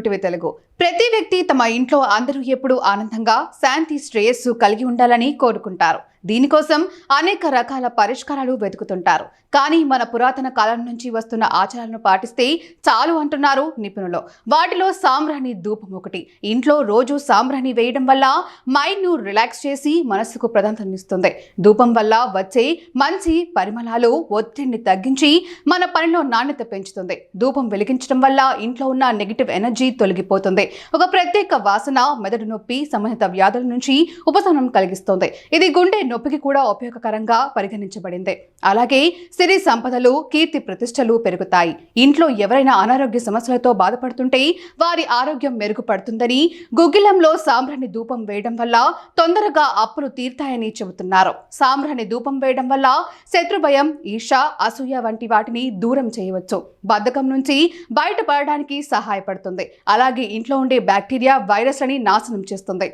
New TV Telugu. ప్రతి వ్యక్తి తమ ఇంట్లో అందరూ ఎప్పుడూ ఆనందంగా శాంతి శ్రేయస్సు కలిగి ఉండాలని కోరుకుంటారు. దీనికోసం అనేక రకాల పరిష్కారాలు వెతుకుతుంటారు. కానీ మన పురాతన కాలం నుంచి వస్తున్న ఆచారాలను పాటిస్తే చాలు అంటున్నారు నిపుణులు. వాటిలో సాంబ్రాణి ధూపం ఒకటి. ఇంట్లో రోజు సాంబ్రాణి వేయడం వల్ల మైండ్ను రిలాక్స్ చేసి మనస్సుకు ప్రధానతనిస్తుంది ధూపం వల్ల వచ్చే మంచి పరిమళాలు ఒత్తిడిని తగ్గించి మన పనిలో నాణ్యత పెంచుతుంది. ధూపం వెలిగించడం వల్ల ఇంట్లో ఉన్న నెగిటివ్ ఎనర్జీ తొలగిపోతుంది. ఒక ప్రత్యేక వాసన మెదడు నొప్పి సంబంధిత వ్యాధుల నుంచి ఉపశమనం కలిగిస్తుంది. ఇది గుండె నొప్పికి కూడా ఉపయోగకరంగా పరిగణించబడింది. అలాగే సిరి సంపదలు కీర్తి ప్రతిష్టలు పెరుగుతాయి. ఇంట్లో ఎవరైనా అనారోగ్య సమస్యలతో బాధపడుతుంటే వారి ఆరోగ్యం మెరుగుపడుతుందని గుగ్గిలంలో సాంబ్రాణి ధూపం వేయడం వల్ల తొందరగా అప్పులు తీర్తాయని చెబుతున్నారు. సాంబ్రాణి ధూపం వేయడం వల్ల శత్రుభయం ఈర్ష అసూయ వంటి వాటిని దూరం చేయవచ్చు. బద్ధకం నుంచి బయటపడడానికి సహాయపడుతుంది. అలాగే ఇంట్లో ఉండే బ్యాక్టీరియా వైరస్లని నాశనం చేస్తుంది.